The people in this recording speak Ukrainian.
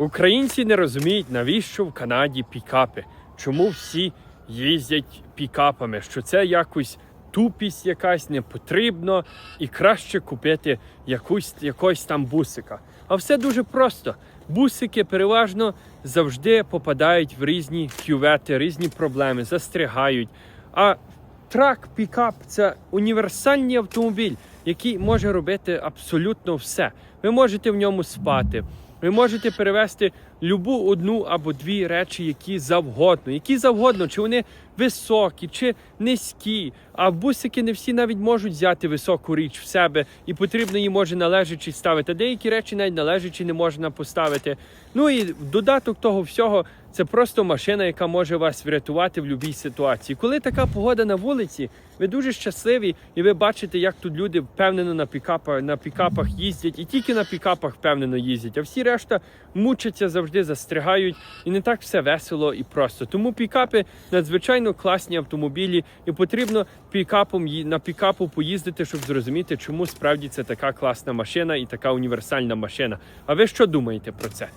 Українці не розуміють, навіщо в Канаді пікапи. Чому всі їздять пікапами? Що це якось тупість якась не потрібно, і краще купити якусь, якогось там бусика. А все дуже просто. Бусики переважно завжди попадають в різні кювети, різні проблеми, застрягають. А трак, пікап це універсальний автомобіль, який може робити абсолютно все. Ви можете в ньому спати. Ви можете перевезти любу одну або дві речі, які завгодно, які завгодно, чи вони високі, чи низькі. А бусики не всі навіть можуть взяти високу річ в себе, і потрібно її може належачи ставити. Деякі речі навіть належачи не можна поставити. Ну і в додаток того всього, це просто машина, яка може вас врятувати в будь-якій ситуації. Коли така погода на вулиці, ви дуже щасливі, і ви бачите, як тут люди впевнено на пікапах, на пікапах їздять, і тільки на пікапах впевнено їздять. А всі решта мучаться завжди застрягають, і не так все весело і просто. Тому пікапи надзвичайно класні автомобілі, і потрібно пікапом на пікапу поїздити, щоб зрозуміти, чому справді це така класна машина і така універсальна машина. А ви що думаєте про це?